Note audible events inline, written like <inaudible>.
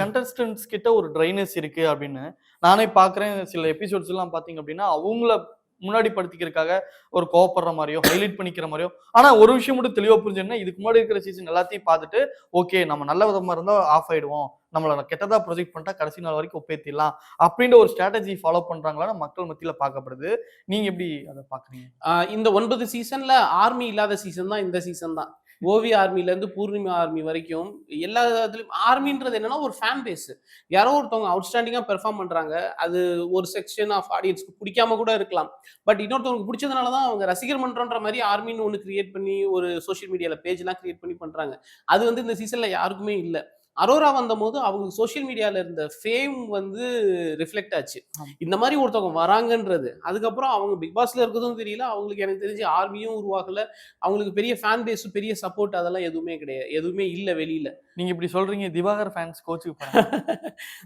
Contestants கிட்ட ஒரு dryness இருக்கு அப்படின்னு நானே பாக்குறேன். சில எபிசோட்ஸ் எல்லாம் பாத்தீங்க அப்படின்னா அவங்கள முன்னாடி படுத்திக்கிறதுக்காக ஒரு கோவப்படுற மாதிரியோ ஹைலைட் பண்ணிக்கிற மாதிரியோ ஆனா ஒரு விஷயம் மட்டும் தெளிவா புரிஞ்சுன்னா இதுக்கு முன்னாடி இருக்கிற சீசன் எல்லாத்தையும் பார்த்துட்டு ஓகே நம்ம நல்ல விதமா இருந்தா ஆஃப் ஆயிடுவோம். நம்மள கெட்டதா ப்ரொஜெக்ட் பண்ணிட்டா கடைசி நாள் வரைக்கும் ஒப்பேத்திடலாம் அப்படின்ற ஒரு ஸ்ட்ராட்டஜி ஃபாலோ பண்றாங்களான்னு மக்கள் மத்தியில பார்க்கப்படுது. நீங்க எப்படி அதை பாக்குறீங்க? இந்த ஒன்பது சீசன்ல ஆர்மி இல்லாத சீசன் தான் இந்த சீசன் தான். ஓவி ஆர்மில இருந்து பூர்ணிமா ஆர்மி வரைக்கும் எல்லா இதுலயும் ஆர்மின்றது என்னன்னா ஒரு ஃபேன் பேஸ் யாரோ ஒருத்தவங்க அவுட்ஸ்டாண்டிங்காக பெர்ஃபார்ம் பண்றாங்க. அது ஒரு செக்ஷன் ஆஃப் ஆடியன்ஸ்க்கு பிடிக்காம கூட இருக்கலாம். பட் இன்னொருத்தவங்களுக்கு பிடிச்சதுனால தான் அவங்க ரசிகர் மன்றன்ற மாதிரி ஆர்மின்னு ஒன்று கிரியேட் பண்ணி ஒரு சோஷியல் மீடியாவில் பேஜ்லாம் கிரியேட் பண்ணி பண்றாங்க. அது வந்து இந்த சீசன்ல யாருக்குமே இல்லை. அரோரா வந்தபோது அவங்களுக்கு சோஷியல் மீடியால இருந்த ஃபேம் வந்து ரிஃப்ளெக்ட் ஆச்சு. இந்த மாதிரி ஒருத்தவங்க வராங்கன்றது. அதுக்கப்புறம் அவங்க பிக் பாஸ்ல இருக்கிறதும் தெரியல. அவங்களுக்கு எனக்கு தெரிஞ்சு ஆர்மியும் உருவாகல. அவங்களுக்கு பெரிய ஃபேன் பேஸ் பெரிய சப்போர்ட் அதெல்லாம் எதுவுமே கிடையாது. எதுவுமே இல்ல வெளியில. நீங்க இப்படி சொல்றீங்க திவாகர் ஃபேன்ஸ் கோச்சுக்கு <laughs>